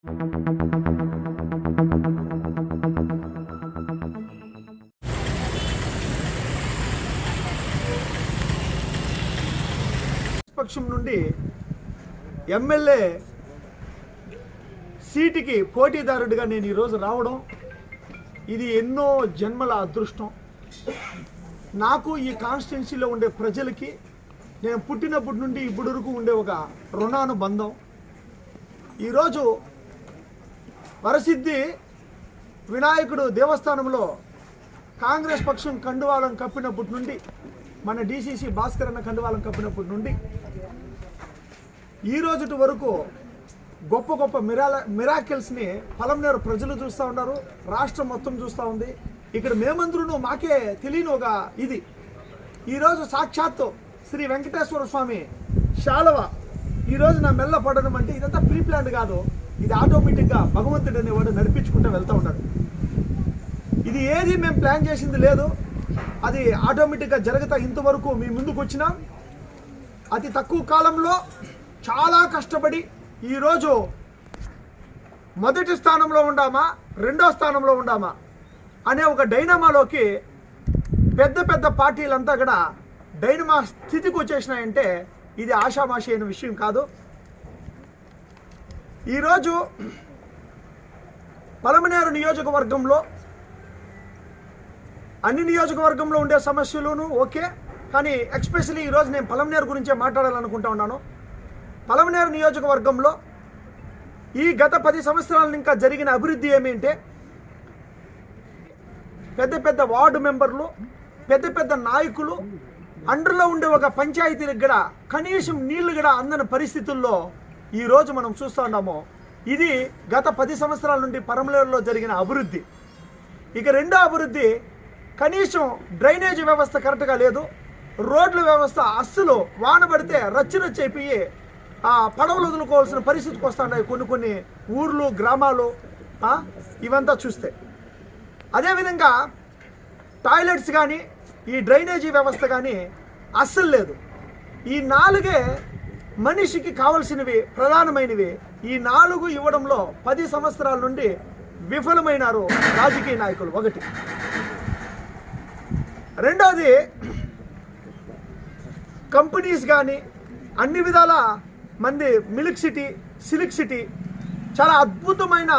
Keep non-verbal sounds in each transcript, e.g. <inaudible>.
పక్షం నుండి ఎమ్మెల్యే సీటుకి పోటీదారుడిగా నేను ఈరోజు రావడం ఇది ఎన్నో జన్మల అదృష్టం. నాకు ఈ కాన్స్టిట్యున్సీలో ఉండే ప్రజలకి నేను పుట్టినప్పటి నుండి ఇప్పటి వరకు ఉండే ఒక రుణానుబంధం. ఈరోజు వరసిద్ధి వినాయకుడు దేవస్థానంలో కాంగ్రెస్ పక్షం కండువాలం కప్పినప్పటి నుండి మన డీసీసీ భాస్కర్ అన్న కండువాలం కప్పినప్పటి నుండి ఈ రోజుటి వరకు గొప్ప గొప్ప మిరాల మిరాకిల్స్ని పలంనేరు ప్రజలు చూస్తూ ఉన్నారు రాష్ట్రం మొత్తం చూస్తూ ఉంది. ఇక్కడ మేమందరూ మాకే తెలియని ఒక ఇది ఈరోజు సాక్షాత్తు శ్రీ వెంకటేశ్వర స్వామి శాలవ ఈరోజు నా మెల్ల పడడం అంటే ఇదంతా ప్రీప్లాండ్ కాదు. ఇది ఆటోమేటిక్గా భగవంతుడు అనేవాడు నడిపించుకుంటూ వెళ్తూ ఉన్నాడు. ఇది ఏది మేము ప్లాన్ చేసింది లేదు. అది ఆటోమేటిక్గా జరుగుతా ఇంతవరకు మీ ముందుకు వచ్చినాం అతి తక్కువ కాలంలో చాలా కష్టపడి ఈరోజు మొదటి స్థానంలో ఉండామా రెండో స్థానంలో ఉండామా అనే ఒక డైనమాలోకి పెద్ద పెద్ద పార్టీలంతా కూడా డైనమా స్థితికి వచ్చేసినాయంటే ఇది ఆషామాషి అయిన విషయం కాదు. ఈరోజు పలమనేరు నియోజకవర్గంలో అన్ని నియోజకవర్గంలో ఉండే సమస్యలును ఓకే కానీ ఎక్స్పెషలీ ఈరోజు నేను పలమనేరు గురించే మాట్లాడాలనుకుంటా ఉన్నాను. పలమనేరు నియోజకవర్గంలో ఈ గత పది సంవత్సరాల ఇంకా జరిగిన అభివృద్ధి ఏమిటంటే పెద్ద పెద్ద వార్డు మెంబర్లు పెద్ద పెద్ద నాయకులు అండర్లో ఉండే ఒక పంచాయతీలకు కూడా కనీసం నీళ్ళు కూడా అందని పరిస్థితుల్లో ఈ రోజు మనం చూస్తూ ఉన్నాము ఇది గత పది సంవత్సరాల నుండి పరమలేరులో జరిగిన అభివృద్ధి. ఇక రెండో అభివృద్ధి కనీసం డ్రైనేజ్ వ్యవస్థ కరెక్ట్గా లేదు రోడ్ల వ్యవస్థ అస్సలు వాన పడితే రచ్చి ఆ పడవలు వదులుకోవాల్సిన పరిస్థితికి వస్తున్నాయి కొన్ని కొన్ని ఊర్లు గ్రామాలు ఇవంతా చూస్తే. అదేవిధంగా టాయిలెట్స్ కానీ ఈ డ్రైనేజీ వ్యవస్థ కానీ అస్సలు లేదు. ఈ నాలుగే మనిషికి కావలసినవి ప్రధానమైనవి ఈ నాలుగు ఇవ్వడంలో పది సంవత్సరాల నుండి విఫలమైనారు రాజకీయ నాయకులు. ఒకటి. రెండోది కంపెనీస్ కానీ అన్ని విధాల మంది మిల్క్ సిటీ సిలిక్ సిటీ చాలా అద్భుతమైన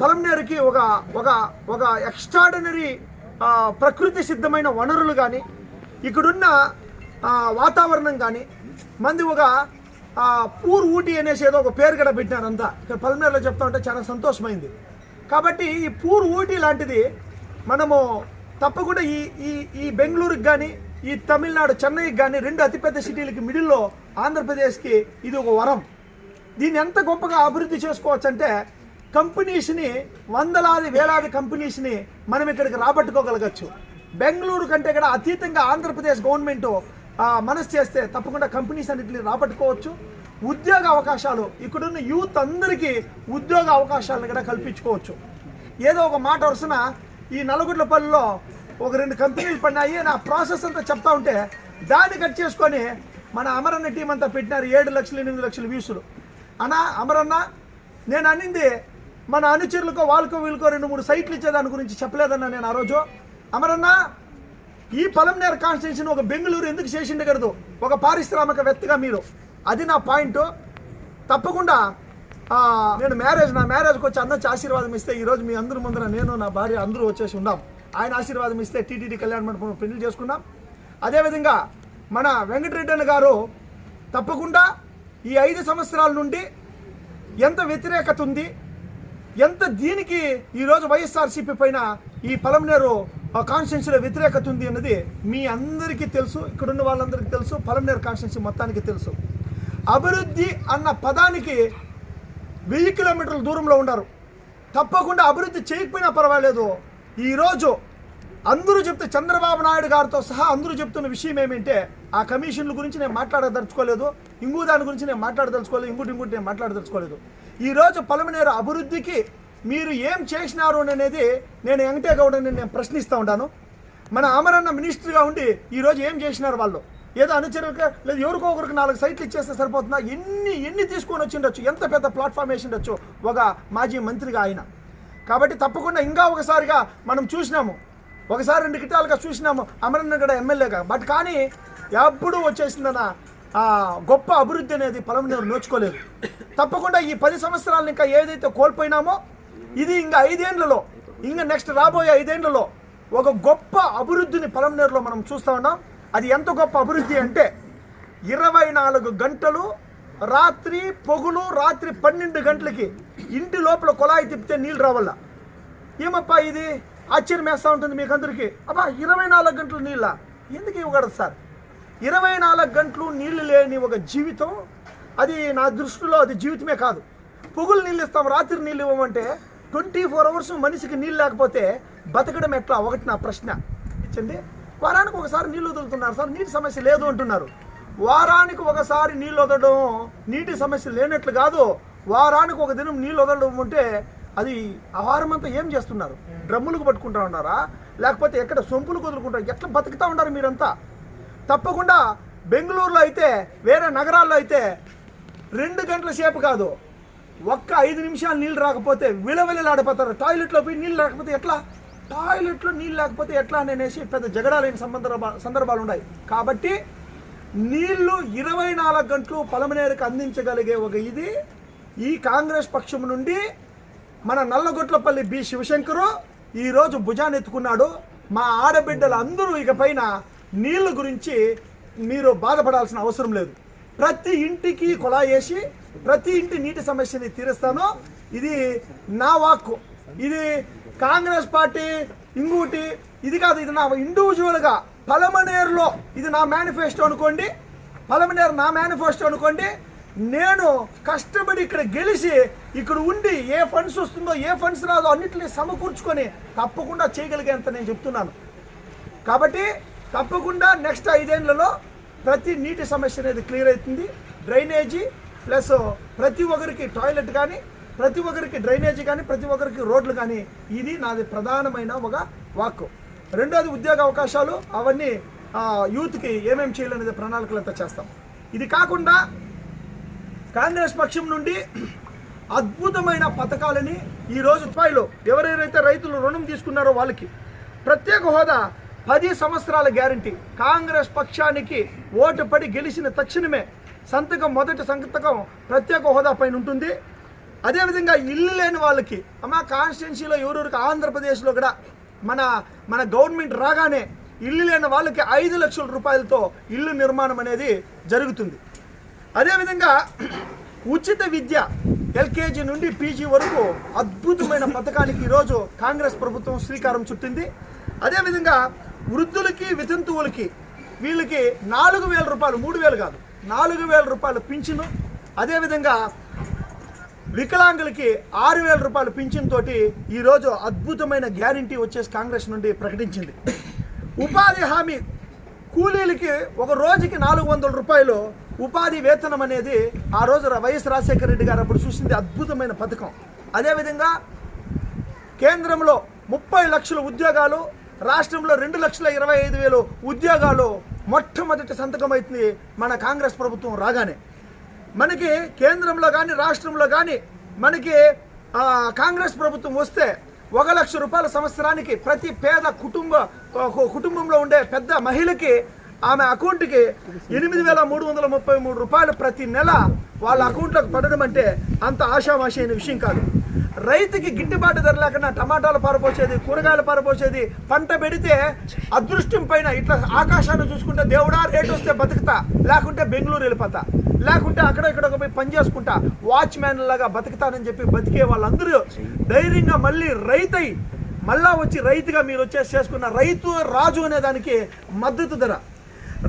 పలంనేరుకి ఒక ఒక ఒక ఎక్స్ట్రాడినరీ ప్రకృతి సిద్ధమైన వనరులు కానీ ఇక్కడున్న వాతావరణం కానీ మంది ఒక పూర్ ఊటీ అనేసి ఏదో ఒక పేరు కూడా పెట్టినారు అంతా ఇక్కడ పల్మేరులో చెప్తా ఉంటే చాలా సంతోషమైంది. కాబట్టి ఈ పూర్ ఊటీ లాంటిది మనము తప్పకుండా ఈ ఈ ఈ బెంగళూరుకి కానీ ఈ తమిళనాడు చెన్నైకి కానీ రెండు అతిపెద్ద సిటీలకి మిడిల్లో ఆంధ్రప్రదేశ్కి ఇది ఒక వరం. దీన్ని ఎంత గొప్పగా అభివృద్ధి చేసుకోవచ్చు అంటే కంపెనీస్ని వందలాది వేలాది కంపెనీస్ని మనం ఇక్కడికి రాబట్టుకోగలగచ్చు. బెంగళూరు కంటే కూడా అతీతంగా ఆంధ్రప్రదేశ్ గవర్నమెంట్ మనసు చేస్తే తప్పకుండా కంపెనీస్ అన్నింటిని రాబట్టుకోవచ్చు. ఉద్యోగ అవకాశాలు ఇక్కడున్న యూత్ అందరికీ ఉద్యోగ అవకాశాలను కూడా కల్పించుకోవచ్చు. ఏదో ఒక మాట వరుసన ఈ నలుగుడ్లపల్లిలో ఒక రెండు కంపెనీలు పడినాయి నా ప్రాసెస్ అంతా చెప్తా ఉంటే దాన్ని కట్ చేసుకొని మన అమరన్న టీం అంతా పెట్టినారు ఏడు లక్షలు ఎనిమిది లక్షల వీసులు అన్నా అమరన్న నేను అనింది మన అనుచరులకో వాళ్ళకో వీళ్ళకో రెండు మూడు సైట్లు ఇచ్చేదాని గురించి చెప్పలేదన్నా నేను ఆ రోజు. అమరన్నా ఈ పొలంనేరు కాన్స్టిట్యూషన్ ఒక బెంగళూరు ఎందుకు చేసిండగలదు ఒక పారిశ్రామికవేత్తగా మీరు. అది నా పాయింట్. తప్పకుండా నేను మ్యారేజ్ నా మ్యారేజ్కి వచ్చి అన్నొచ్చి ఆశీర్వాదం ఇస్తే ఈరోజు మీ అందరి ముందర నేను నా భార్య అందరూ వచ్చేసి ఉన్నాం. ఆయన ఆశీర్వాదం ఇస్తే టీటీడీ కళ్యాణ మండపం పెళ్ళి చేసుకున్నాం. అదేవిధంగా మన వెంకటరెడ్డి అన్న గారు తప్పకుండా ఈ ఐదు సంవత్సరాల నుండి ఎంత వ్యతిరేకత ఉంది ఎంత దీనికి ఈరోజు వైఎస్ఆర్సీపీ పైన ఈ పలంనేరు కాన్స్టిట్యున్సీలో వ్యతిరేకత ఉంది అన్నది మీ అందరికీ తెలుసు ఇక్కడున్న వాళ్ళందరికీ తెలుసు పలంనేరు కాన్స్టిట్యున్సీ మొత్తానికి తెలుసు. అభివృద్ధి అన్న పదానికి వెయ్యి కిలోమీటర్ల దూరంలో ఉన్నారు. తప్పకుండా అభివృద్ధి చేయకపోయినా పర్వాలేదు. ఈరోజు అందరూ చెప్తే చంద్రబాబు నాయుడు గారితో సహా అందరూ చెప్తున్న విషయం ఏమంటే ఆ కమిషన్ల గురించి నేను మాట్లాడదలుచుకోలేదు ఇంకో దాని గురించి నేను మాట్లాడదలుచుకోలేదు ఇంకోటి ఇంకోటి నేను మాట్లాడదలుచుకోలేదు. ఈరోజు పలమనేరు అభివృద్ధికి మీరు ఏం చేసినారు అనేది నేను వెంకటే గౌడని నేను ప్రశ్నిస్తూ ఉంటాను మన అమరన్న మినిస్టర్గా ఉండి ఈరోజు ఏం చేసినారు వాళ్ళు? ఏదో అనుచరులకు లేదు ఎవరికో ఒకరికి నాలుగు సైట్లు ఇచ్చేస్తే సరిపోతుందా? ఎన్ని ఎన్ని తీసుకొని వచ్చిండొచ్చు ఎంత పెద్ద ప్లాట్ఫామ్ వేసి ఉండొచ్చు? ఒక మాజీ మంత్రిగా ఆయన. కాబట్టి తప్పకుండా ఇంకా ఒకసారిగా మనం చూసినాము. ఒకసారి రెండు కిటాలుగా చూసినాము అమరన్న గడ ఎమ్మెల్యేగా. బట్ కానీ ఎప్పుడు వచ్చేసిందన్న గొప్ప అభివృద్ధి అనేది పొలంనేరు నోచుకోలేదు. తప్పకుండా ఈ పది సంవత్సరాలు ఇంకా ఏదైతే కోల్పోయినామో ఇది ఇంకా ఐదేండ్లలో. ఇంకా నెక్స్ట్ రాబోయే ఐదేండ్లలో ఒక గొప్ప అభివృద్ధిని పలంనేరులో మనం చూస్తా ఉన్నాం. అది ఎంత గొప్ప అభివృద్ధి అంటే ఇరవై నాలుగు గంటలు రాత్రి పొగులు రాత్రి పన్నెండు గంటలకి ఇంటి లోపల కుళాయి తిప్పితే నీళ్ళు రావాల ఏమప్పా ఇది? ఆశ్చర్యం వేస్తూ ఉంటుంది మీకు అందరికీ అబ్బా ఇరవై నాలుగు గంటలు నీళ్ళ? ఎందుకు ఇవ్వకూడదు సార్? ఇరవై నాలుగు గంటలు నీళ్ళు లేని ఒక జీవితం అది నా దృష్టిలో అది జీవితమే కాదు. పొగులు నీళ్ళు ఇస్తాం రాత్రి నీళ్ళు ఇవ్వమంటే ట్వంటీ ఫోర్ అవర్స్ మనిషికి నీళ్ళు లేకపోతే బతకడం ఎట్లా? ఒకటి నా ప్రశ్న. ఇచ్చండి వారానికి ఒకసారి నీళ్ళు వదులుతున్నారు సార్ నీటి సమస్య లేదు అంటున్నారు. వారానికి ఒకసారి నీళ్ళు వదలడం నీటి సమస్య లేనట్లు కాదు వారానికి ఒక దినం నీళ్ళు వదలడం ఉంటే అది ఆహారం అంతా ఏం చేస్తున్నారు? డ్రమ్ములకు పట్టుకుంటా ఉన్నారా? లేకపోతే ఎక్కడ సొంపులు వదులుకుంటారు ఎట్లా బతుకుతా ఉన్నారు మీరంతా? తప్పకుండా బెంగళూరులో అయితే వేరే నగరాల్లో అయితే రెండు గంటల సేపు కాదు ఒక్క ఐదు నిమిషాలు నీళ్ళు రాకపోతే విలవిలలాడిపోతారు. టాయిలెట్లో పోయి నీళ్ళు రాకపోతే ఎట్లా? టాయిలెట్లో నీళ్ళు లేకపోతే ఎట్లా అని అనేసి పెద్ద జగడాలైన సందర్భ సందర్భాలు ఉన్నాయి కాబట్టి నీళ్ళు ఇరవై నాలుగు గంటలు పలమనేరుకు అందించగలిగే ఒక ఇది. ఈ కాంగ్రెస్ పక్షం నుండి మన నల్లగొట్లపల్లి బి శివశంకరు ఈరోజు భుజాన్ని ఎత్తుకున్నాడు. మా ఆడబిడ్డలు అందరూ ఇక పైన నీళ్ళ గురించి మీరు బాధపడాల్సిన అవసరం లేదు. ప్రతి ఇంటికి కొలా వేసి ప్రతి ఇంటి నీటి సమస్యని తీరుస్తాను. ఇది నా వాక్కు. ఇది కాంగ్రెస్ పార్టీ ఇంకోటి ఇది కాదు ఇది నా ఇండివిజువల్గా పలమనేరులో ఇది నా మేనిఫెస్టో అనుకోండి. పలమనేరు నా మేనిఫెస్టో అనుకోండి. నేను కష్టపడి ఇక్కడ గెలిచి ఇక్కడ ఉండి ఏ ఫండ్స్ వస్తుందో ఏ ఫండ్స్ రాదో అన్నింటినీ సమకూర్చుకొని తప్పకుండా చేయగలిగేంత నేను చెప్తున్నాను. కాబట్టి తప్పకుండా నెక్స్ట్ ఐదేళ్ళలో ప్రతి నీటి సమస్య అనేది క్లియర్ అవుతుంది. డ్రైనేజీ ప్లస్ ప్రతి ఒక్కరికి టాయిలెట్ కానీ ప్రతి ఒక్కరికి డ్రైనేజీ కానీ ప్రతి ఒక్కరికి రోడ్లు కానీ ఇది నాది ప్రధానమైన ఒక వాక్కు. రెండోది ఉద్యోగ అవకాశాలు అవన్నీ యూత్కి ఏమేమి చేయాలనేది ప్రణాళికలంతా చేస్తాం. ఇది కాకుండా కాంగ్రెస్ పక్షం నుండి అద్భుతమైన పథకాలని ఈ రోజు స్థాయిలో ఎవరెవరైతే రైతులు రుణం తీసుకున్నారో వాళ్ళకి ప్రత్యేక హోదా పది సంవత్సరాల గ్యారంటీ. కాంగ్రెస్ పక్షానికి ఓటు పడి గెలిచిన తక్షణమే సంతకం మొదటి సంతకం ప్రత్యేక హోదా పైన ఉంటుంది. అదేవిధంగా ఇల్లు లేని వాళ్ళకి అమ్మ కాన్స్టిట్యున్సీలో ఎవరూరికి ఆంధ్రప్రదేశ్లో కూడా మన మన గవర్నమెంట్ రాగానే ఇల్లు లేని వాళ్ళకి ఐదు లక్షల రూపాయలతో ఇల్లు నిర్మాణం అనేది జరుగుతుంది. అదేవిధంగా ఉచిత విద్య ఎల్కేజీ నుండి పీజీ వరకు అద్భుతమైన పథకానికి ఈరోజు కాంగ్రెస్ ప్రభుత్వం శ్రీకారం చుట్టింది. అదేవిధంగా వృద్ధులకి వితంతువులకి వీళ్ళకి నాలుగు వేల రూపాయలు మూడు వేలు కాదు. నాలుగు వేల రూపాయలు పింఛను. అదేవిధంగా వికలాంగులకి ఆరు వేల రూపాయలు పింఛన్ తోటి ఈరోజు అద్భుతమైన గ్యారంటీ వచ్చేసి కాంగ్రెస్ నుండి ప్రకటించింది. ఉపాధి హామీ కూలీలకి ఒక రోజుకి నాలుగు వందల రూపాయలు ఉపాధి వేతనం అనేది ఆ రోజు వైఎస్ రాజశేఖర రెడ్డి గారు అప్పుడు చూసింది అద్భుతమైన పథకం. అదేవిధంగా కేంద్రంలో ముప్పై లక్షల ఉద్యోగాలు రాష్ట్రంలో రెండు లక్షల ఇరవై ఐదు వేలు ఉద్యోగాలు మొట్టమొదటి సంతకం అవుతుంది మన కాంగ్రెస్ ప్రభుత్వం రాగానే. మనకి కేంద్రంలో కానీ రాష్ట్రంలో కానీ మనకి కాంగ్రెస్ ప్రభుత్వం వస్తే ఒక లక్ష రూపాయల సంవత్సరానికి ప్రతి పేద కుటుంబ కుటుంబంలో ఉండే పెద్ద మహిళకి ఆమె అకౌంట్కి ఎనిమిది వేల మూడు వందల ముప్పై మూడు రూపాయలు ప్రతి నెల వాళ్ళ అకౌంట్లోకి పడడం అంటే అంత ఆశామాషి అయిన విషయం కాదు. రైతుకి గిట్టుబాటు ధర లేకుండా టమాటాలు పారపోసేది కూరగాయలు పారపోసేది పంట పెడితే అదృష్టం పైన ఇట్లా ఆకాశాన్ని చూసుకుంటే దేవుడా రేటు వస్తే బతుకుతా. లేకుంటే బెంగళూరు వెళ్ళిపోతా. లేకుంటే అక్కడ ఇక్కడ పోయి పని చేసుకుంటా. వాచ్మ్యాన్ లాగా బతుకుతానని చెప్పి బతికే వాళ్ళందరూ ధైర్యంగా మళ్ళీ రైతై మళ్ళా వచ్చి రైతుగా మీరు వచ్చేసి చేసుకున్న రైతు రాజు అనే దానికి మద్దతు ధర.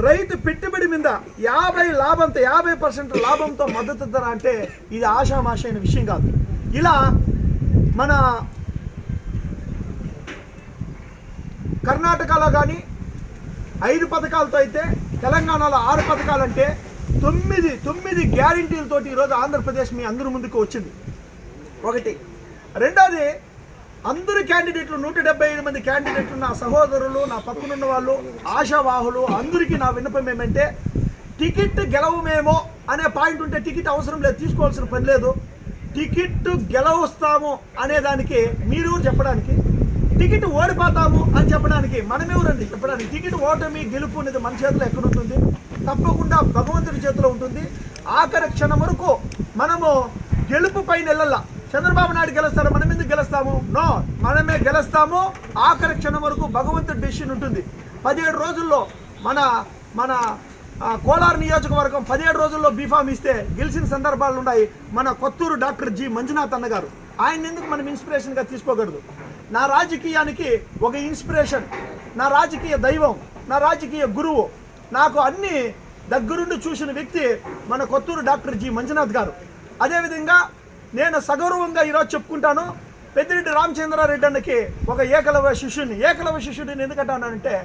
రైతు పెట్టుబడి మీద యాభై లాభంతో యాభై పర్సెంట్ లాభంతో మద్దతు ధర అంటే ఇది ఆశామాషైన విషయం కాదు. ఇలా మన కర్ణాటకలో కానీ ఐదు పథకాలతో అయితే తెలంగాణలో ఆరు పథకాలంటే తొమ్మిది తొమ్మిది గ్యారంటీలతోటి ఈరోజు ఆంధ్రప్రదేశ్ మీ అందరి ముందుకు వచ్చింది. ఒకటి. రెండోది అందరు క్యాండిడేట్లు నూట డెబ్బై ఐదు మంది క్యాండిడేట్లు నా సహోదరులు నా పక్కనున్న వాళ్ళు ఆశావాహులు అందరికీ నా విన్నపం ఏమంటే టికెట్ గెలవమేమో అనే పాయింట్ ఉంటే టికెట్ అవసరం లేదు తీసుకోవాల్సిన పని లేదు. టికెట్ గెలవస్తాము అనే దానికి మీరు చెప్పడానికి టికెట్ ఓడిపోతాము అని చెప్పడానికి మనమెవరండి చెప్పడానికి టికెట్ ఓటమి గెలుపు అనేది మన చేతిలో ఎక్కడుంటుంది తప్పకుండా భగవంతుడి చేతిలో ఉంటుంది. ఆఖరి క్షణం వరకు మనము గెలుపు పైన చంద్రబాబు నాయుడు గెలుస్తారు మనం ఎందుకు గెలుస్తాము? నో మనమే గెలుస్తాము. ఆఖరి క్షణం వరకు భగవంతుడి డెసిషన్ ఉంటుంది. పదిహేడు రోజుల్లో మన మన కోలార్ నియోజకవర్గం పదిహేడు రోజుల్లో బీఫామ్ ఇస్తే గెలిచిన సందర్భాలు ఉన్నాయి. మన కొత్తూరు డాక్టర్ జి మంజునాథ్ అన్న గారు. ఆయన ఎందుకు మనం ఇన్స్పిరేషన్గా తీసుకోకూడదు? నా రాజకీయానికి ఒక ఇన్స్పిరేషన్ నా రాజకీయ దైవం నా రాజకీయ గురువు నాకు అన్ని దగ్గరుండి చూసిన వ్యక్తి మన కొత్తూరు డాక్టర్ జి మంజునాథ్ గారు. అదేవిధంగా నేను సగౌరవంగా ఈరోజు చెప్పుకుంటాను పెద్దిరెడ్డి రామచంద్రారెడ్డి అన్నకి ఒక ఏకలవ శిష్యుని ఏకలవ శిష్యుడిని ఎందుకంటానంటే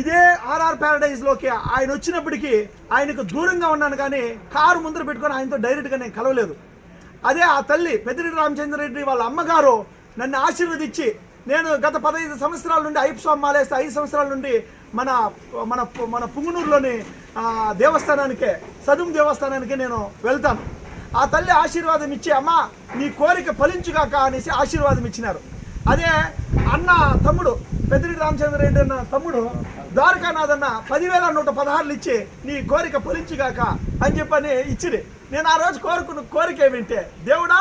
ఇదే ఆర్ఆర్ ప్యారడైజ్లోకి ఆయన వచ్చినప్పటికీ ఆయనకు దూరంగా ఉన్నాను కానీ కారు ముందర పెట్టుకొని ఆయనతో డైరెక్ట్గా నేను కలవలేదు. అదే ఆ తల్లి పెద్దిరెడ్డి రామచంద్రరెడ్డి వాళ్ళ అమ్మగారు నన్ను ఆశీర్వదించి నేను గత పదహైదు సంవత్సరాల నుండి ఐపు స్వామి మాలేస్తే ఐదు సంవత్సరాల నుండి మన మన మన పుంగునూరులోని దేవస్థానానికే సదుం దేవస్థానానికి నేను వెళ్తాను. ఆ తల్లి ఆశీర్వాదం ఇచ్చి అమ్మ నీ కోరిక ఫలించుగాక అనేసి ఆశీర్వాదం ఇచ్చినారు. అదే అన్న తమ్ముడు పెద్దిరెడ్డి రామచంద్రరెడ్డి అన్న తమ్ముడు ద్వారకానాథ్ అన్న పదివేల నూట పదహారులు ఇచ్చి నీ కోరిక ఫలించుగాక అని చెప్పని ఇచ్చిరి. నేను ఆ రోజు కోరుకున్న కోరిక ఏమింటే దేవుడా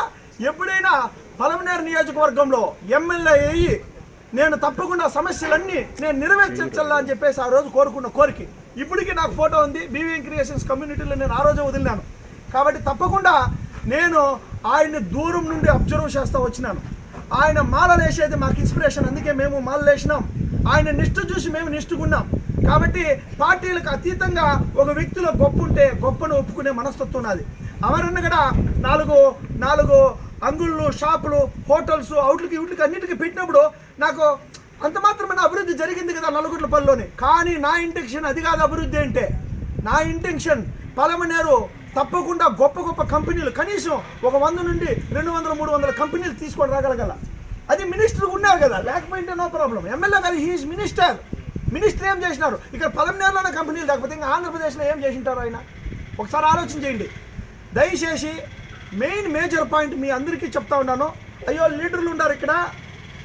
ఎప్పుడైనా పలమనేరు నియోజకవర్గంలో ఎమ్మెల్యే అయ్యి నేను తప్పకుండా సమస్యలన్నీ నేను నెరవేర్చాలా అని చెప్పేసి ఆ రోజు కోరుకున్న కోరిక. ఇప్పటికీ నాకు ఫోటో ఉంది బీవీఎం క్రియేషన్స్ కమ్యూనిటీలో నేను ఆ రోజే వదిలినాను. కాబట్టి తప్పకుండా నేను ఆయన్ని దూరం నుండి అబ్జర్వ్ చేస్తూ వచ్చినాను. ఆయన మాలలు వేసేది మాకు ఇన్స్పిరేషన్ అందుకే మేము మాలలు వేసినాం ఆయన నిష్ఠ చూసి మేము నిష్ఠకున్నాం కాబట్టి పార్టీలకు అతీతంగా ఒక వ్యక్తిలో గొప్ప ఉంటే గొప్పను ఒప్పుకునే మనస్తత్వం ఉన్నది అవరన్న కూడా నాలుగు నాలుగు అంగుళ్ళు షాపులు హోటల్స్ అవుట్లకి ఇవుట్లకి అన్నిటికీ పెట్టినప్పుడు నాకు అంత మాత్రమైన అభివృద్ధి జరిగింది కదా నలుగుట్ల పనిలోనే కానీ నా ఇంటెన్షన్ అది కాదు అభివృద్ధి అంటే. నా ఇంటెన్షన్ పలమనేరు తప్పకుండా గొప్ప గొప్ప కంపెనీలు కనీసం ఒక వంద నుండి రెండు వందల మూడు వందల కంపెనీలు తీసుకొని రాగలగల. అది మినిస్టర్ ఉన్నారు కదా లేకపోయింటే నో ప్రాబ్లం ఎమ్మెల్యే గారు హీఈస్ మినిస్టర్. మినిస్టర్ ఏం చేసినారు? ఇక్కడ పలమనేరులోనే కంపెనీలు లేకపోతే ఇంకా ఆంధ్రప్రదేశ్లో ఏం చేసింటారు ఆయన? ఒకసారి ఆలోచన చేయండి. దయచేసి మెయిన్ మేజర్ పాయింట్ మీ అందరికీ చెప్తా ఉన్నాను. అయ్యో లీడర్లు ఉన్నారు ఇక్కడ.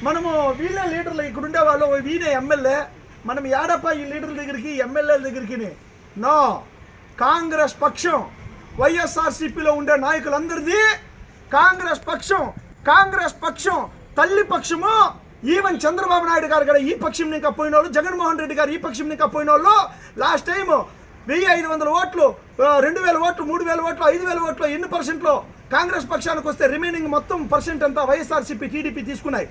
మనము వీళ్ళే లీడర్లు. ఇక్కడ ఉండే వాళ్ళు వీనే ఎమ్మెల్యే. మనం ఏడప్ప ఈ లీడర్ల దగ్గరికి ఎమ్మెల్యేల దగ్గరికి నో. కాంగ్రెస్ పక్షం. వైఎస్ఆర్సీపీలో ఉండే నాయకులందరిది కాంగ్రెస్ పక్షం కాంగ్రెస్ పక్షం తల్లి పక్షము. ఈవెన్ చంద్రబాబు నాయుడు గారు కూడా ఈ పక్షం ఇంకా పోయిన వాళ్ళు జగన్మోహన్ రెడ్డి గారు ఈ పక్షం ఇంకా పోయిన వాళ్ళు లాస్ట్ టైం వెయ్యి ఐదు వందల ఓట్లు రెండు వేల ఓట్లు మూడు వేల ఓట్లు ఐదు వేల ఓట్లు ఎన్ని పర్సెంట్లో కాంగ్రెస్ పక్షానికి వస్తే రిమైనింగ్ మొత్తం పర్సెంట్ అంతా వైఎస్ఆర్సీపీ టీడీపీ తీసుకున్నాయి.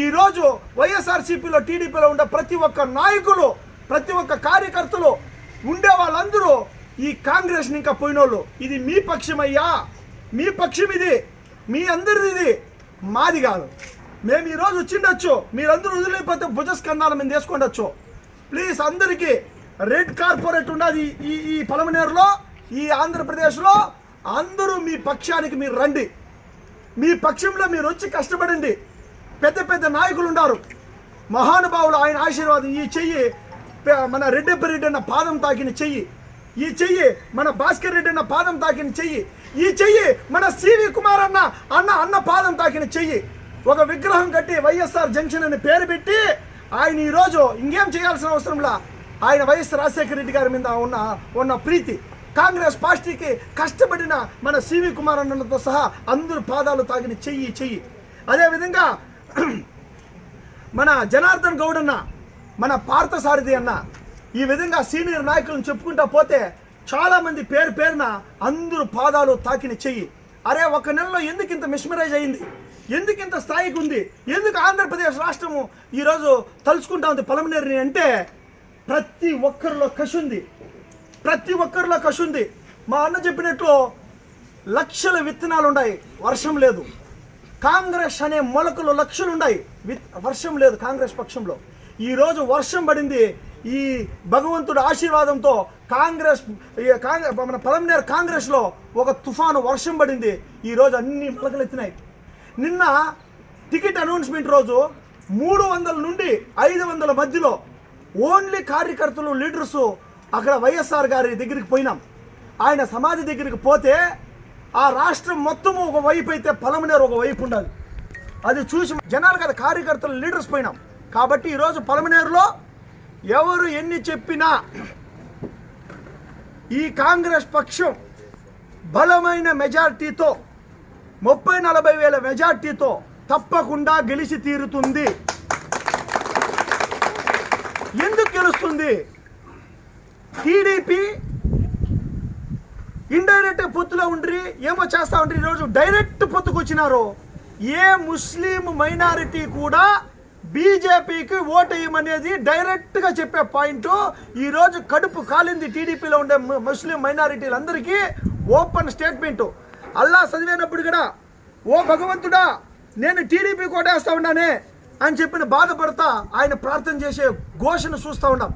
ఈ రోజు వైఎస్ఆర్సీపీలో టీడీపీలో ఉండే ప్రతి ఒక్క నాయకులు ప్రతి ఒక్క కార్యకర్తలు ఉండే వాళ్ళందరూ ఈ కాంగ్రెస్ ఇంకా పోయినోళ్ళు. ఇది మీ పక్షమయ్యా. మీ పక్షం ఇది. మీ అందరిది ఇది. మాది కాదు. మేము ఈరోజు వచ్చిండొచ్చు. మీరందరూ వదిలేకపోతే భుజస్కంధాలు మేము తీసుకుండొచ్చు ప్లీజ్ అందరికీ రెడ్ కార్పొరేట్ ఉన్నది ఈ ఈ పలమనేరులో ఈ ఆంధ్రప్రదేశ్లో. అందరూ మీ పక్షానికి మీరు రండి. మీ పక్షంలో మీరు వచ్చి కష్టపడండి. పెద్ద పెద్ద నాయకులు ఉన్నారు మహానుభావులు ఆయన ఆశీర్వాదం ఈ చెయ్యి. మన రెడ్డప్ప రెడ్డి అన్న పాదం తాకిన చెయ్యి. ఈ చెయ్యి మన భాస్కర్ రెడ్డి అన్న పాదం తాకిన చెయ్యి. ఈ చెయ్యి మన సివి కుమార్ అన్న అన్న అన్న పాదం తాకిన చెయ్యి. ఒక విగ్రహం కట్టి వైఎస్ఆర్ జంక్షన్ అని పేరు పెట్టి ఆయన ఈరోజు ఇంకేం చేయాల్సిన అవసరంలా ఆయన వైఎస్ రాజశేఖర రెడ్డి గారి మీద ఉన్న ఉన్న ప్రీతి. కాంగ్రెస్ పార్టీకి కష్టపడిన మన సివి కుమార్ అన్నతో సహా అందరు పాదాలు తాగిన చెయ్యి చెయ్యి. అదేవిధంగా <clears throat> మన జనార్దన్ గౌడ్ అన్న మన పార్థసారథి అన్న ఈ విధంగా సీనియర్ నాయకులను చెప్పుకుంటా పోతే చాలామంది పేరు పేరున అందరూ పాదాలు తాకిన చెయ్యి. అరే ఒక నెలలో ఎందుకు ఇంత మిస్మరైజ్ అయింది? ఎందుకు ఇంత స్థాయికి ఉంది? ఎందుకు ఆంధ్రప్రదేశ్ రాష్ట్రము ఈరోజు తలుచుకుంటా ఉంది పొలమనేరుని అంటే ప్రతి ఒక్కరిలో కసి ఉంది. ప్రతి ఒక్కరిలో కసి ఉంది. మా అన్న చెప్పినట్లు లక్షల విత్తనాలు ఉన్నాయి వర్షం లేదు. కాంగ్రెస్ అనే మొలకలు లక్షలు ఉన్నాయి వర్షం లేదు కాంగ్రెస్ పక్షంలో. ఈరోజు వర్షం పడింది ఈ భగవంతుడి ఆశీర్వాదంతో కాంగ్రెస్ ఈ కాంగ్రెస్ మన పలమనేరు కాంగ్రెస్లో ఒక తుఫాను వర్షం పడింది. ఈరోజు అన్ని మొలకలు ఎత్తినాయి. నిన్న టికెట్ అనౌన్స్మెంట్ రోజు మూడు వందల నుండి ఐదు వందల మధ్యలో ఓన్లీ కార్యకర్తలు లీడర్స్ అక్కడ వైఎస్ఆర్ గారి దగ్గరికి పోయినాం. ఆయన సమాధి దగ్గరికి పోతే ఆ రాష్ట్రం మొత్తము ఒక వైపు అయితే పలమనేరు ఒక వైపు ఉండాలి. అది చూసి జనాలు కదా కార్యకర్తలు లీడర్స్ పోయినాం. కాబట్టి ఈరోజు పలమనేరులో ఎవరు ఎన్ని చెప్పినా ఈ కాంగ్రెస్ పక్షం బలమైన మెజార్టీతో ముప్పై నలభై వేల మెజార్టీతో తప్పకుండా గెలిచి తీరుతుంది. ఎందుకు గెలుస్తుంది? టీడీపీ ఇండైరెక్ట్ పొత్తులో ఉండ్రి ఏమో చేస్తా ఉండ్రి ఈరోజు డైరెక్ట్ పొత్తుకు వచ్చినారు ఏ ముస్లిం మైనారిటీ కూడా బీజేపీకి ఓటు వేయమనేది డైరెక్ట్గా చెప్పే పాయింట్. ఈరోజు కడుపు కాలింది టీడీపీలో ఉండే ముస్లిం మైనారిటీలందరికీ ఓపెన్ స్టేట్మెంటు. అల్లా చదివేనప్పుడు కూడా ఓ భగవంతుడా నేను టీడీపీ కోటేస్తా ఉన్నానే అని చెప్పిన బాధపడతా ఆయన ప్రార్థన చేసే ఘోషను చూస్తూ ఉన్నాం.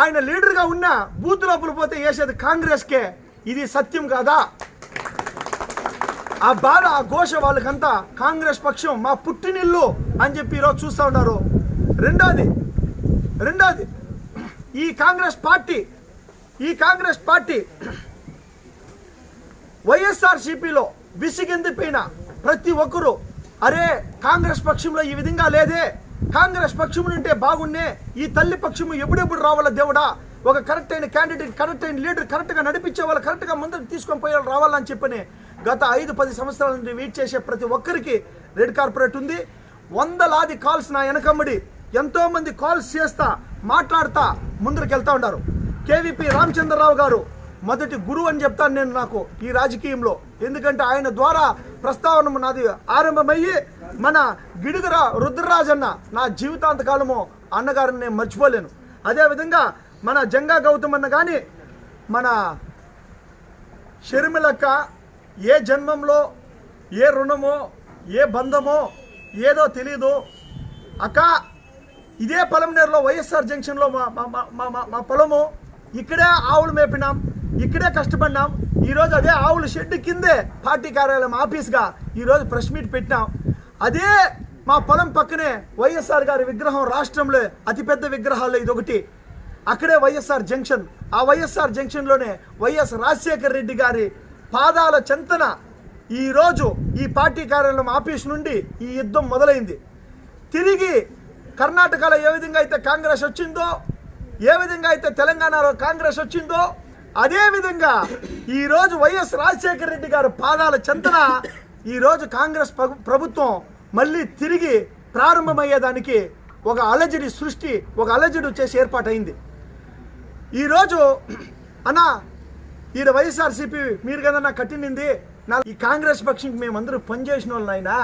ఆయన లీడర్గా ఉన్న బూత్ లోపల పోతే వేసేది కాంగ్రెస్కే. ఇది సత్యం కాదా? ఆ బాధ ఆ ఘోష వాళ్ళకంతా కాంగ్రెస్ పక్షం మా పుట్టినిల్లు అని చెప్పి ఈరోజు చూస్తూ ఉన్నారు. రెండోది రెండోది ఈ కాంగ్రెస్ పార్టీ ఈ కాంగ్రెస్ పార్టీ వైఎస్ఆర్సీపీలో విసిగెందిపోయిన ప్రతి ఒక్కరూ అరే కాంగ్రెస్ పక్షంలో ఈ విధంగా లేదే కాంగ్రెస్ పక్షం ఉంటే బాగున్నే ఈ తల్లి పక్షము ఎప్పుడెప్పుడు రావాలా దేవుడా ఒక కరెక్ట్ అయిన క్యాండిడేట్ కరెక్ట్ అయిన లీడర్ కరెక్ట్గా నడిపించే వాళ్ళు కరెక్ట్గా ముందరికి తీసుకొని పోయే వాళ్ళు రావాలని చెప్పని గత ఐదు పది సంవత్సరాల నుండి వెయిట్ చేసే ప్రతి ఒక్కరికి రెడ్ కార్పొరేట్ ఉంది. వందలాది కాల్స్ నా వెనకమ్మడి. ఎంతోమంది కాల్స్ చేస్తా మాట్లాడుతా ముందరికెళ్తా ఉన్నారు. కేవీపీ రామచంద్రరావు గారు మొదటి గురువు అని చెప్తాను నేను నాకు ఈ రాజకీయంలో. ఎందుకంటే ఆయన ద్వారా ప్రస్తావన నాది ఆరంభమయ్యి మన గిడుగుర రుద్రరాజన్న నా జీవితాంతకాలము అన్నగారిని నేను మర్చిపోలేను. అదేవిధంగా మన జంగా గౌతమ్ అన్న కానీ మన షర్మిలక్క ఏ జన్మంలో ఏ రుణమో ఏ బంధమో ఏదో తెలీదు. అక్క ఇదే పొలంనేరులో వైఎస్ఆర్ జంక్షన్లో మా మా మా- మా మా పొలము. ఇక్కడే ఆవులు మేపినాం ఇక్కడే కష్టపడినాం. ఈరోజు అదే ఆవుల షెడ్ కిందే పార్టీ కార్యాలయం ఆఫీస్గా ఈరోజు ప్రెస్ మీట్ పెట్టినాం. అదే మా పొలం పక్కనే వైఎస్ఆర్ గారి విగ్రహం రాష్ట్రంలో అతిపెద్ద విగ్రహాల్లో ఇదొకటి. అక్కడే వైఎస్ఆర్ జంక్షన్. ఆ వైఎస్ఆర్ జంక్షన్లోనే వైఎస్ రాజశేఖర్ రెడ్డి గారి పాదాల చెంతన ఈరోజు ఈ పార్టీ కార్యాలయం ఆఫీస్ నుండి ఈ యుద్ధం మొదలైంది. తిరిగి కర్ణాటకలో ఏ విధంగా అయితే కాంగ్రెస్ వచ్చిందో ఏ విధంగా అయితే తెలంగాణలో కాంగ్రెస్ వచ్చిందో అదేవిధంగా ఈరోజు వైఎస్ రాజశేఖర రెడ్డి గారు పాదాల చెంతన ఈరోజు కాంగ్రెస్ ప్రభుత్వం మళ్ళీ తిరిగి ప్రారంభమయ్యేదానికి ఒక అలజడి సృష్టి ఒక అలజడి చేసి ఏర్పాటైంది. ఈరోజు అన్న ఈడ వైఎస్ఆర్సీపీ మీరు కదన్నా కట్టినింది నా ఈ కాంగ్రెస్ పక్షంకి మేమందరూ పనిచేసిన వాళ్ళు నాయనా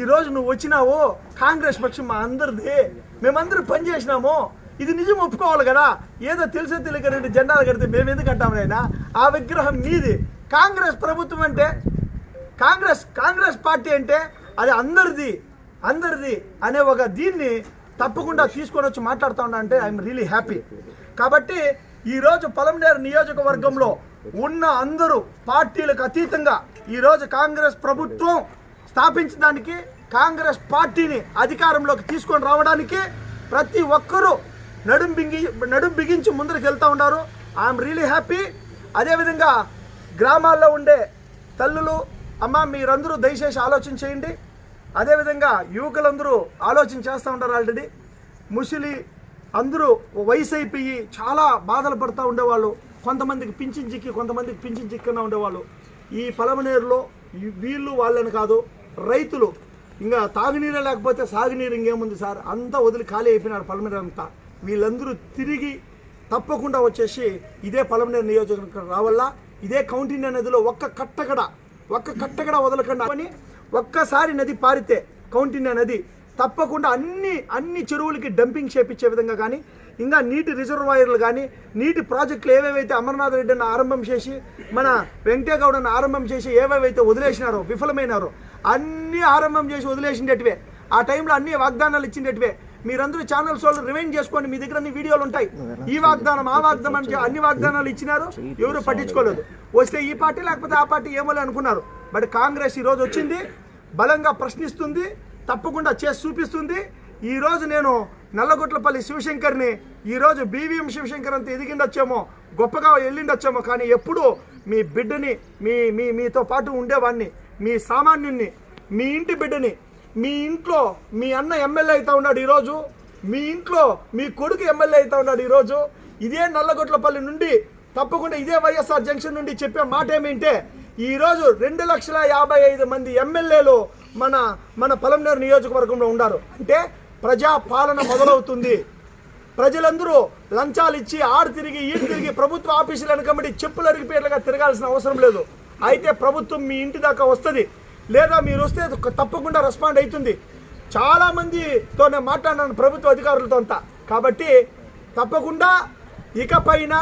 ఈరోజు నువ్వు వచ్చినావు కాంగ్రెస్ పక్షం మా అందరిది. మేమందరూ పనిచేసినాము ఇది నిజం ఒప్పుకోవాలి కదా. ఏదో తెలిసే తెలియక రెండు జెండాలు కడితే మేము ఎందుకు అంటాము నాయనా? ఆ విగ్రహం మీది. కాంగ్రెస్ ప్రభుత్వం అంటే కాంగ్రెస్ కాంగ్రెస్ పార్టీ అంటే అది అందరిది అందరిది అనే ఒక దీన్ని తప్పకుండా తీసుకొని వచ్చి మాట్లాడుతా ఉన్నా అంటే ఐఎమ్ రియలీ హ్యాపీ కాబట్టి ఈరోజు పొలంనేరు నియోజకవర్గంలో ఉన్న అందరూ పార్టీలకు అతీతంగా ఈరోజు కాంగ్రెస్ ప్రభుత్వం స్థాపించడానికి కాంగ్రెస్ పార్టీని అధికారంలోకి తీసుకొని రావడానికి ప్రతి ఒక్కరూ నడుం బిగి నడుం బిగించి ముందరికి వెళ్తూ ఉన్నారు. ఐఎమ్ రియలీ హ్యాపీ అదేవిధంగా గ్రామాల్లో ఉండే తల్లులు అమ్మ మీరందరూ దయచేసి ఆలోచన చేయండి. అదేవిధంగా యువకులందరూ ఆలోచన చేస్తూ ఉంటారు ఆల్రెడీ. ముసలి అందరూ వయసు అయిపోయి చాలా బాధలు పడుతూ ఉండేవాళ్ళు. కొంతమందికి పింఛన్ చిక్కి కొంతమందికి పింఛన్ చిక్కన ఉండేవాళ్ళు. ఈ పలమనేరులో వీళ్ళు వాళ్ళని కాదు రైతులు. ఇంకా తాగునీరే లేకపోతే సాగునీరు ఇంకేముంది సార్? అంతా వదిలి ఖాళీ అయిపోయినారు పలమనేరు అంతా. వీళ్ళందరూ తిరిగి తప్పకుండా వచ్చేసి ఇదే పలమనేరు నియోజకవర్గం రావాలా? ఇదే కౌంటిన్య నదిలో ఒక్క కట్టగడ ఒక్క కట్టగడ వదలకుండా. అని ఒక్కసారి నది పారితే కౌంటిన్య నది తప్పకుండా అన్ని అన్ని చెరువులకి డంపింగ్ చేపించే విధంగా కానీ ఇంకా నీటి రిజర్వాయర్లు కానీ నీటి ప్రాజెక్టులు ఏవేవైతే అమర్నాథ్ రెడ్డిని ఆరంభం చేసి మన వెంకటేగౌడని ఆరంభం చేసి ఏవేవైతే వదిలేసినారో విఫలమైనారో అన్నీ ఆరంభం చేసి వదిలేసినట్టువే ఆ టైంలో అన్ని వాగ్దానాలు ఇచ్చినట్టువే మీరందరూ ఛానల్స్ వాళ్ళు రివైండ్ చేసుకోండి మీ దగ్గర అన్ని వీడియోలు ఉంటాయి. ఈ వాగ్దానం ఆ వాగ్దానం అని అన్ని వాగ్దానాలు ఇచ్చినారు ఎవరు పట్టించుకోలేదు. వస్తే ఈ పార్టీ లేకపోతే ఆ పార్టీ ఏమో అనుకున్నారు. బట్ కాంగ్రెస్ ఈరోజు వచ్చింది బలంగా ప్రశ్నిస్తుంది తప్పకుండా చేసి చూపిస్తుంది. ఈరోజు నేను నల్లగొట్లపల్లి శివశంకర్ని ఈరోజు బీవీఎం శివశంకర్ అంత ఎదిగిండొచ్చేమో గొప్పగా వెళ్ళిండొచ్చేమో కానీ ఎప్పుడూ మీ బిడ్డని మీ మీ మీతో పాటు ఉండేవాడిని మీ సామాన్యుణ్ణి మీ ఇంటి బిడ్డని మీ ఇంట్లో మీ అన్న ఎమ్మెల్యే అవుతా ఉన్నాడు ఈరోజు మీ ఇంట్లో మీ కొడుకు ఎమ్మెల్యే అవుతా ఉన్నాడు ఈరోజు. ఇదే నల్లగొట్లపల్లి నుండి తప్పకుండా ఇదే వైఎస్ఆర్ జంక్షన్ నుండి చెప్పే మాట ఏమిటంటే ఈరోజు రెండు లక్షల యాభై ఐదు మంది ఎమ్మెల్యేలు మన మన పలంనేరు నియోజకవర్గంలో ఉన్నారు అంటే ప్రజా పాలన మొదలవుతుంది. ప్రజలందరూ లంచాలు ఇచ్చి ఆడు తిరిగి ఈడు తిరిగి ప్రభుత్వ ఆఫీసులు వెనకబడి చెప్పులు అరిగిపోయేట్లుగా తిరగాల్సిన అవసరం లేదు. అయితే ప్రభుత్వం మీ ఇంటి దాకా వస్తుంది. లేదా మీరు వస్తే తప్పకుండా రెస్పాండ్ అవుతుంది. చాలామందితోనే నేను మాట్లాడినాను ప్రభుత్వ అధికారులతో అంతా. కాబట్టి తప్పకుండా ఇకపైన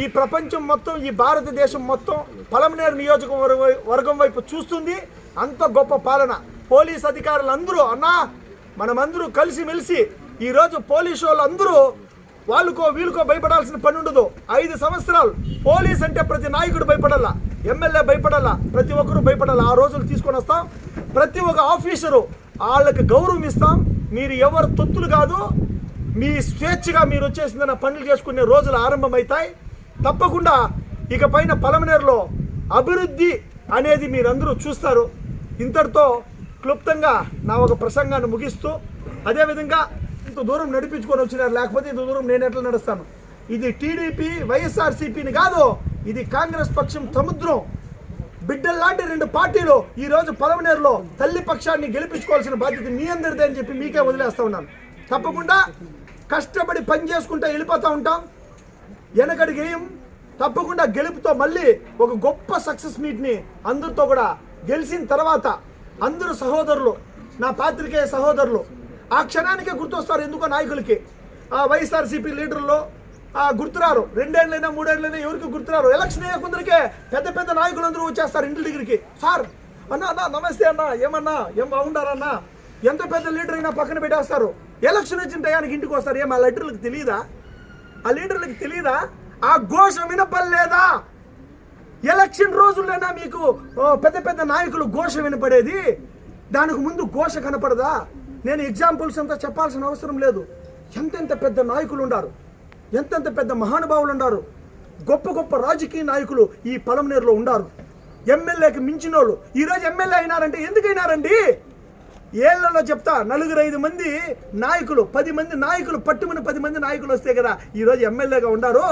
ఈ ప్రపంచం మొత్తం ఈ భారతదేశం మొత్తం పలమనేరు నియోజకవర్గం వర్గం వైపు చూస్తుంది. అంత గొప్ప పాలన. పోలీస్ అధికారులు అందరూ అన్నా మనమందరూ కలిసిమెలిసి ఈరోజు పోలీసు వాళ్ళందరూ వాళ్ళకో వీళ్ళకో భయపడాల్సిన పని ఉండదు. ఐదు సంవత్సరాలు పోలీస్ అంటే ప్రతి నాయకుడు భయపడాలా ఎమ్మెల్యే భయపడాలా ప్రతి ఒక్కరు భయపడాలా. ఆ రోజులు తీసుకొని వస్తాం. ప్రతి ఒక్క ఆఫీసరు వాళ్ళకి గౌరవం ఇస్తాం. మీరు ఎవరు తొత్తులు కాదు మీ స్వేచ్ఛగా మీరు వచ్చేసిందన్న పనులు చేసుకునే రోజులు ఆరంభమవుతాయి తప్పకుండా ఇక పైన పలమనేరులో అభివృద్ధి అనేది మీరందరూ చూస్తారు. ఇంతటితో క్లుప్తంగా నా ఒక ప్రసంగాన్ని ముగిస్తూ అదేవిధంగా ఇంత దూరం నడిపించుకొని వచ్చినారు లేకపోతే ఇంత దూరం నేను ఎట్లా నడుస్తాను? ఇది టీడీపీ వైఎస్ఆర్సీపీని కాదు ఇది కాంగ్రెస్ పక్షం సముద్రం. బిడ్డల్లాంటి రెండు పార్టీలు ఈ రోజు పలమనేరులో తల్లి పక్షాన్ని గెలిపించుకోవాల్సిన బాధ్యత మీ అందరిదే అని చెప్పి మీకే వదిలేస్తూ ఉన్నాను. తప్పకుండా కష్టపడి పని చేసుకుంటూ వెళ్ళిపోతూ ఉంటాం. వెనకడిగేయం తప్పకుండా గెలుపుతో మళ్ళీ ఒక గొప్ప సక్సెస్ మీట్ని అందరితో కూడా గెలిచిన తర్వాత అందరూ సహోదరులు నా పాత్రికేయ సహోదరులు ఆ క్షణానికే గుర్తొస్తారు ఎందుకో నాయకులకి. ఆ వైఎస్ఆర్సీపీ లీడర్లు గుర్తురారు. రెండేళ్ళైనా మూడేళ్ళైనా ఎవరికి గుర్తురారు? ఎలక్షన్ అయ్యే కొందరికే పెద్ద పెద్ద నాయకులందరూ వచ్చేస్తారు ఇంటి దగ్గరికి. సార్ అన్నా అన్నా నమస్తే అన్నా ఏమన్నా ఏం బాగుండారన్నా ఎంత పెద్ద లీడర్ అయినా పక్కన పెట్టేస్తారు. ఎలక్షన్ వచ్చిన టయానికి ఇంటికి వస్తారు. ఏం ఆ లీడర్లకు తెలియదా ఆ లీడర్లకు తెలియదా ఆ ఘోష వినపడలేదా? ఎలక్షన్ రోజుల్లోనా మీకు ఓ, పెద్ద పెద్ద నాయకులు ఘోష వినపడేది. దానికి ముందు ఘోష కనపడదా? నేను ఎగ్జాంపుల్స్ అంతా చెప్పాల్సిన అవసరం లేదు. ఎంతెంత పెద్ద నాయకులు ఉండారు? ఎంతెంత పెద్ద మహానుభావులు ఉండారు? గొప్ప గొప్ప రాజకీయ నాయకులు ఈ పలమనేరులో ఉండారు. ఎమ్మెల్యేకి మించిన వాళ్ళు ఈరోజు ఎమ్మెల్యే అయినారంటే ఎందుకైనారండి? ఏళ్ళలో చెప్తా నలుగురు ఐదు మంది నాయకులు పది మంది నాయకులు పట్టుమని పది మంది నాయకులు వస్తే కదా ఈరోజు ఎమ్మెల్యేగా ఉండారు?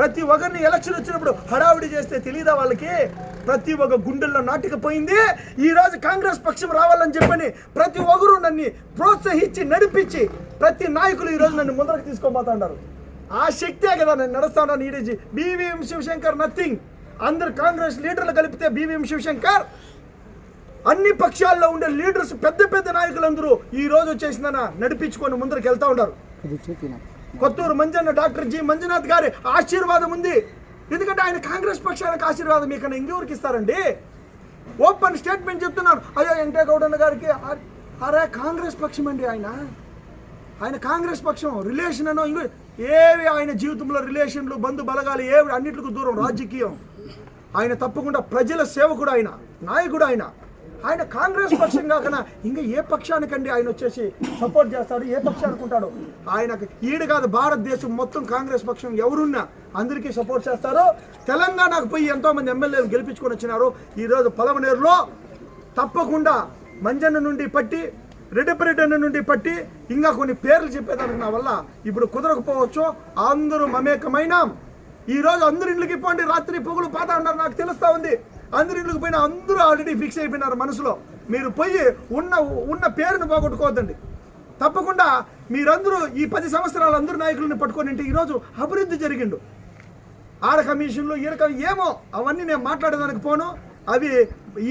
ప్రతి ఒక్కరిని ఎలక్షన్ వచ్చినప్పుడు హడావిడి చేస్తే తెలియదా వాళ్ళకి? ప్రతి ఒక్క గుండెల్లో నాటికపోయింది ఈ రోజు కాంగ్రెస్ పక్షం రావాలని చెప్పని ప్రతి ఒక్కరు నన్ను ప్రోత్సహించి నడిపించి ప్రతి నాయకులు ఈ రోజు నన్ను ముందరకు తీసుకోబోతా ఆ శక్తే కదా నేను నడుస్తా ఉన్నాను ఈడీజీ బీవీఎం శివశంకర్ నథింగ్ అందరు కాంగ్రెస్ లీడర్లు కలిపితే బీవీఎం శివశంకర్. అన్ని పక్షాల్లో ఉండే లీడర్స్ పెద్ద పెద్ద నాయకులందరూ ఈ రోజు వచ్చేసిందన నడిపించుకొని ముందరికి వెళ్తూ ఉన్నారు. కొత్తూరు మంజన్న డాక్టర్ జి మంజునాథ్ గారి ఆశీర్వాదం ఉంది. ఎందుకంటే ఆయన కాంగ్రెస్ పక్షానికి ఆశీర్వాదం ఇక్కడ ఇంకెవరికి ఇస్తారండి? ఓపెన్ స్టేట్మెంట్ చెప్తున్నాను. అయ్యో వెంకయ్య గౌడన్న గారికి అరే కాంగ్రెస్ పక్షం అండి ఆయన. ఆయన కాంగ్రెస్ పక్షం రిలేషన్ అనో ఇంకో ఏవి ఆయన జీవితంలో రిలేషన్లు బంధు బలగాలు ఏవి అన్నిటికీ దూరం రాజకీయం. ఆయన తప్పకుండా ప్రజల సేవకుడు ఆయన నాయకుడు ఆయన. ఆయన కాంగ్రెస్ పక్షం కాకన? ఇంకా ఏ పక్షానికండి ఆయన వచ్చేసి సపోర్ట్ చేస్తాడు? ఏ పక్షానికి ఉంటాడు ఆయనకు ఈడు కాదు భారతదేశం మొత్తం కాంగ్రెస్ పక్షం ఎవరున్నా అందరికీ సపోర్ట్ చేస్తారు తెలంగాణకు పోయి ఎంతోమంది ఎమ్మెల్యేలు గెలిపించుకొని వచ్చినారు ఈరోజు పొలమనేరులో తప్పకుండా మంజన్న నుండి పట్టి రెడ్డిపరెడ్డి నుండి పట్టి ఇంకా కొన్ని పేర్లు చెప్పేదానికి నా వల్ల ఇప్పుడు కుదరకపోవచ్చు. అందరూ మమేకమైనాం. ఈ రోజు అందరు ఇంట్లోకి పోండి రాత్రి పొగులు పాతా ఉన్నారు నాకు తెలుస్తూ ఉంది. అందరి ఇంట్లోకి పోయిన అందరూ ఆల్రెడీ ఫిక్స్ అయిపోయినారు మనసులో. మీరు పోయి ఉన్న ఉన్న పేరును పోగొట్టుకోవద్దండి. తప్పకుండా మీరందరూ ఈ పది సంవత్సరాలు అందరు నాయకులను పట్టుకొని ఈ ఈరోజు అభివృద్ధి జరిగిండు. ఆడ కమిషన్లు ఈడ ఏమో అవన్నీ నేను మాట్లాడేదానికి పోను. అవి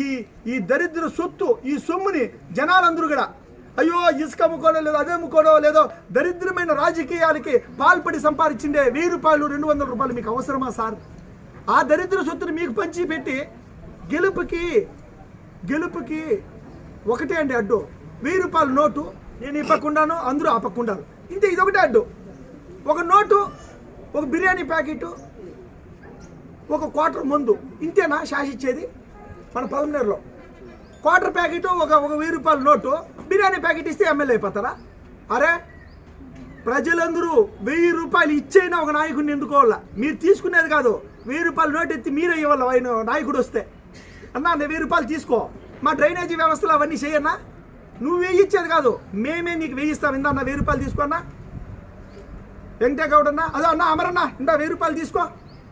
ఈ ఈ దరిద్ర సొత్తు ఈ సొమ్ముని జనాలందరూ కూడా. అయ్యో ఇసుక అమ్ముకోనో లేదో అదే అమ్ముకోనో లేదో దరిద్రమైన రాజకీయాలకి పాల్పడి సంపాదించిండే వెయ్యి రూపాయలు రెండు వందల రూపాయలు మీకు అవసరమా సార్? ఆ దరిద్ర సొత్తుని మీకు పంచి పెట్టి గెలుపుకి గెలుపుకి ఒకటే అండి అడ్డు. వెయ్యి రూపాయల నోటు నేను ఇవ్వకుండాను అందరూ ఆ ఇంతే ఇది ఒకటే అడ్డు. ఒక నోటు ఒక బిర్యానీ ప్యాకెట్ ఒక క్వార్టర్ ముందు. ఇంతేనా శాసిచ్చేది? మన పవనర్లో క్వార్టర్ ప్యాకెట్ ఒక ఒక వెయ్యి రూపాయల నోటు బిర్యానీ ప్యాకెట్ ఇస్తే ఎమ్మెల్యే అయిపోతారా? అరే ప్రజలందరూ వెయ్యి రూపాయలు ఇచ్చైనా ఒక నాయకుడిని ఎందుకోవాలా? మీరు తీసుకునేది కాదు. వెయ్యి రూపాయలు నోటు ఎత్తి మీరే ఇవ్వాలి? ఆయన నాయకుడు వస్తే. అన్నా నేను వెయ్యి రూపాయలు తీసుకో. మా డ్రైనేజీ వ్యవస్థలు అవన్నీ చేయన్నా? నువ్వు వెయ్యి ఇచ్చేది కాదు మేమే నీకు వేయిస్తాం ఇందా అన్న వెయ్యి రూపాయలు తీసుకో అన్న. వెంకటేగౌడ్ అన్న అదో అన్న అమరన్న ఇందా వెయ్యి రూపాయలు తీసుకో.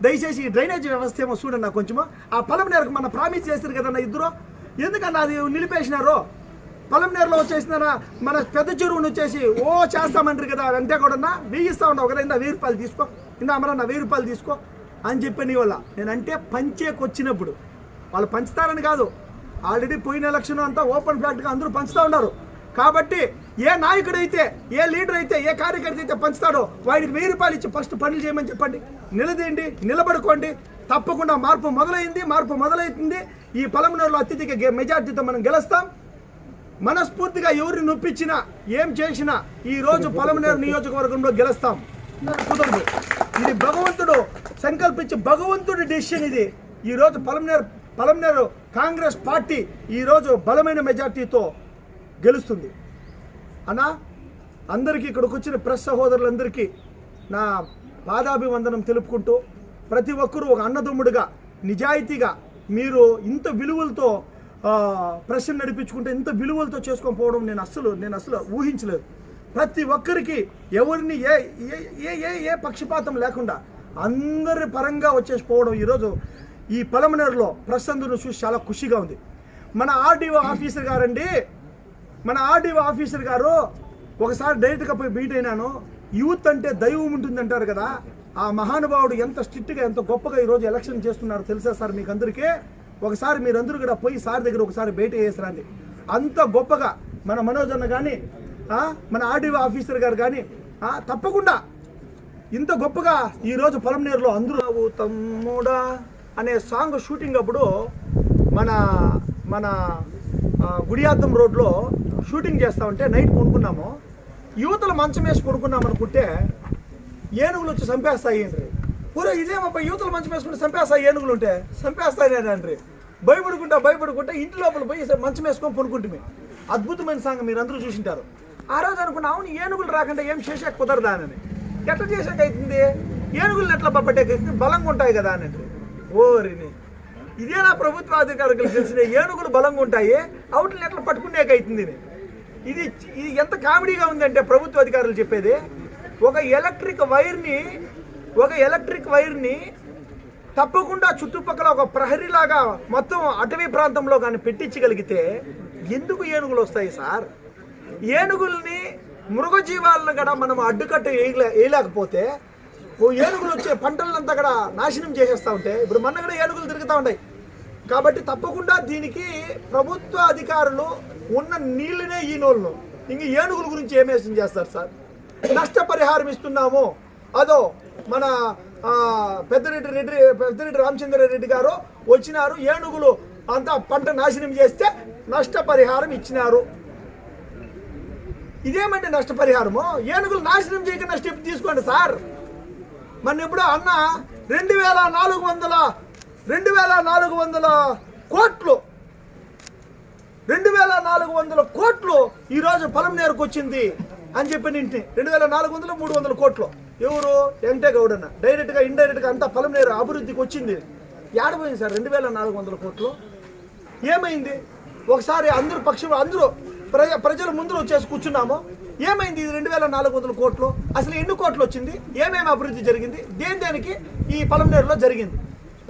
దయచేసి ఈ డ్రైనేజీ వ్యవస్థ ఏమో చూడన్నా కొంచెము. ఆ పొలం నేరకు మన ప్రామిస్ చేస్తారు కదన్న ఇద్దరు. ఎందుకన్నా అది నిలిపేసినారు? పొలం నేరలో వచ్చేసినారా మన పెద్ద చెరువును వచ్చేసి ఓ చేస్తామంటారు కదా వెంకటేగౌడ్ అన్న. వెయ్యి ఇస్తా ఉన్నావు కదా ఇందా వెయ్యి రూపాయలు తీసుకో. ఇందా అమరన్న వెయ్యి రూపాయలు తీసుకో అని చెప్పి నీ వల్ల. నేనంటే పంచేకి వచ్చినప్పుడు వాళ్ళు పంచుతారని కాదు. ఆల్రెడీ పోయిన ఎలక్షన్ అంతా ఓపెన్ ఫ్లాట్గా అందరూ పంచుతూ ఉన్నారు. కాబట్టి ఏ నాయకుడు అయితే ఏ లీడర్ అయితే ఏ కార్యకర్త అయితే పంచుతాడో వాడికి వెయ్యి రూపాయలు ఇచ్చి ఫస్ట్ పనులు చేయమని చెప్పండి. నిలదీయండి నిలబడుకోండి. తప్పకుండా మార్పు మొదలైంది మార్పు మొదలైతుంది. ఈ పలమనూరులో అత్యధిక మెజార్టీతో మనం గెలుస్తాం. మనస్ఫూర్తిగా ఎవరిని నొప్పించినా ఏం చేసినా ఈ రోజు పలమనేరు నియోజకవర్గంలో గెలుస్తాం. కుదరదు ఇది భగవంతుడు సంకల్పించి భగవంతుడి డెసిషన్ ఇది. ఈ రోజు పలమనేరు పలమనేరు కాంగ్రెస్ పార్టీ ఈరోజు బలమైన మెజార్టీతో గెలుస్తుంది. అన్నా అందరికీ ఇక్కడికి వచ్చిన ప్రెస్ సహోదరులందరికీ నా పాదాభివందనం తెలుపుకుంటూ ప్రతి ఒక్కరూ ఒక అన్నదమ్ముడిగా నిజాయితీగా మీరు ఇంత విలువలతో ప్రశ్న నడిపించుకుంటే ఇంత విలువలతో చేసుకొని పోవడం నేను అస్సలు నేను అసలు ఊహించలేదు. ప్రతి ఒక్కరికి ఎవరిని ఏ ఏ ఏ ఏ ఏ పక్షపాతం లేకుండా అందరి పరంగా వచ్చేసి పోవడం ఈరోజు ఈ పలమనేరులో ప్రసందును చూసి చాలా ఖుషిగా ఉంది. మన ఆర్డీఓ ఆఫీసర్ గారండి మన ఆర్డీఓ ఆఫీసర్ గారు ఒకసారి డైరెక్ట్గా పోయి మీట్ అయినాను. యూత్ అంటే దైవం ఉంటుంది అంటారు కదా ఆ మహానుభావుడు ఎంత స్ట్రిక్ట్గా ఎంత గొప్పగా ఈరోజు ఎలక్షన్ చేస్తున్నారు తెలుసా సార్ మీకు అందరికీ? ఒకసారి మీరందరూ కూడా పోయి సార్ దగ్గర ఒకసారి బయట వేసరండి అంత గొప్పగా మన మనోజ్ అన్న కానీ మన ఆర్డీఓ ఆఫీసర్ గారు కానీ తప్పకుండా ఇంత గొప్పగా ఈరోజు పొలంనేరులో అందరూ తమ్ముడా అనే సాంగ్ షూటింగ్ అప్పుడు మన మన గుడియాద్దం రోడ్లో షూటింగ్ చేస్తా ఉంటే నైట్ కొనుక్కున్నాము. యువతల మంచం వేసి కొనుక్కున్నాం అనుకుంటే ఏనుగులు వచ్చి చంపేస్తాయి అండ్రి పూరా ఇదేమప్ప యువతల మంచం వేసుకుంటే చంపేస్తాయి ఏనుగులు ఉంటే? చంపేస్తాయినండ్రి భయపడుకుంటా భయపడుకుంటా ఇంటి లోపల పోయి మంచం వేసుకొని కొనుక్కుంటే అద్భుతమైన సాంగ్ మీరు అందరూ చూసింటారు. ఆ రోజు అనుకున్నా అవును ఏనుగులు రాకుండా ఏం చేసాక కుదరదా అని. ఎట్లా చేసాక అవుతుంది? ఏనుగులు ఎట్లా పబ్బట్టే బలంగా ఉంటాయి కదా అని. ఓరిని ఇదే నా ప్రభుత్వ అధికారులకు తెలిసిన ఏనుగులు బలంగా ఉంటాయి అవుట్లను ఎట్లా పట్టుకునేక అవుతుంది ఇది. ఇది ఎంత కామెడీగా ఉందంటే ప్రభుత్వ అధికారులు చెప్పేది ఒక ఎలక్ట్రిక్ వైర్ని ఒక ఎలక్ట్రిక్ వైర్ని తప్పకుండా చుట్టుపక్కల ఒక ప్రహరీలాగా మొత్తం అటవీ ప్రాంతంలో కానీ పెట్టించగలిగితే ఎందుకు ఏనుగులు వస్తాయి సార్ ఏనుగుల్ని మృగజీవాలను కూడా మనం అడ్డుకట్ట వేయలే వేయలేకపోతే ఏనుగులు వచ్చే పంటలంతా కూడా నాశనం చేసేస్తూ ఉంటే ఇప్పుడు మన కూడా ఏనుగులు తిరుగుతూ ఉంటాయి. కాబట్టి తప్పకుండా దీనికి ప్రభుత్వ అధికారులు ఉన్న నీళ్ళనే ఈ నోళ్ళు. ఇంక ఏనుగుల గురించి ఏమేసం చేస్తారు సార్? నష్టపరిహారం ఇస్తున్నాము. అదో మన పెద్దరెడ్డి రెడ్డి పెద్దరెడ్డి రామచంద్ర రెడ్డి గారు వచ్చినారు. ఏనుగులు అంతా పంట నాశనం చేస్తే నష్టపరిహారం ఇచ్చినారు. ఇదేమంటే నష్టపరిహారము? ఏనుగులు నాశనం చేయకుండా స్టెప్ తీసుకోండి సార్. మన ఇప్పుడు అన్న రెండు వేల నాలుగు వందల రెండు వేల నాలుగు వందల కోట్లు. రెండు వేల నాలుగు వందల కోట్లు ఈరోజు పొలం నేరకు వచ్చింది అని చెప్పి నింటి రెండు వేల నాలుగు వందలు మూడు వందల కోట్లు. ఎవరు? వెంకటే గౌడన్న. డైరెక్ట్గా ఇండైరెక్ట్గా అంతా పొలం నేరు అభివృద్ధికి వచ్చింది. ఏడపోయింది సార్? రెండు వేల నాలుగు వందల కోట్లు. ఏమైంది? ఒకసారి అందరూ పక్షులు అందరూ ప్రజ ప్రజల ముందు వచ్చేసి కూర్చున్నాము. ఏమైంది? ఇది రెండు వేల నాలుగు వందల కోట్లు. అసలు ఎన్ని కోట్లు వచ్చింది? ఏమేమి అభివృద్ధి జరిగింది? దేని దేనికి? ఈ పొలంనేరులో జరిగింది.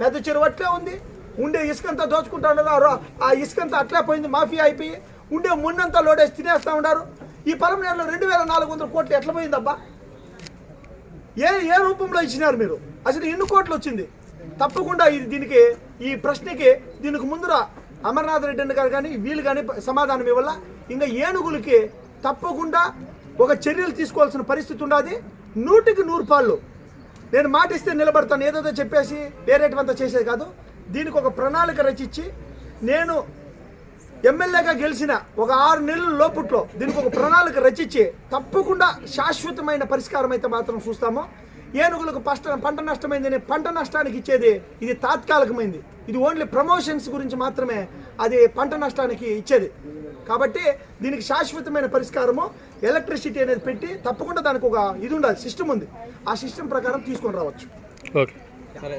పెద్ద చెరువు అట్లే ఉంది. ఉండే ఇసుకంతా దోచుకుంటా ఉన్నారు ఆ ఇసుకంతా అట్లే పోయింది. మాఫియా అయిపోయి ఉండే మున్నంతా లోడేసి తినేస్తా ఉన్నారు. ఈ పొలంనేరులో రెండు వేల నాలుగు వందల కోట్లు ఎట్లా పోయిందబ్బా? ఏ ఏ రూపంలో ఇచ్చినారు మీరు? అసలు ఎన్ని కోట్లు వచ్చింది? తప్పకుండా ఇది దీనికి ఈ ప్రశ్నకి దీనికి ముందర అమర్నాథ్ రెడ్డి గారు కానీ వీళ్ళు కానీ సమాధానం ఇవ్వాల? ఇంకా ఏనుగులకి తప్పకుండా ఒక చర్యలు తీసుకోవాల్సిన పరిస్థితి ఉన్నది నూటికి నూరు పాళ్ళు. నేను మాటిస్తే నిలబడతాను. ఏదేదో చెప్పేసి వేరేటివంతా చేసేది కాదు. దీనికి ఒక ప్రణాళిక రచించి నేను ఎమ్మెల్యేగా గెలిచిన ఒక ఆరు నెలల లోపుట్లో దీనికి ఒక ప్రణాళిక రచించి తప్పకుండా శాశ్వతమైన పరిష్కారం అయితే మాత్రం చూస్తాము. ఏనుగులకు పంట పంట నష్టమైందని పంట నష్టానికి ఇచ్చేది ఇది తాత్కాలికమైంది. ఇది ఓన్లీ ప్రమోషన్స్ గురించి మాత్రమే అది పంట నష్టానికి ఇచ్చేది. కాబట్టి దీనికి శాశ్వతమైన పరిష్కారము ఎలక్ట్రిసిటీ అనేది పెట్టి తప్పకుండా దానికి ఒక ఇది ఉండాలి సిస్టమ్ ఉంది. ఆ సిస్టమ్ ప్రకారం తీసుకొని రావచ్చు. ఓకే.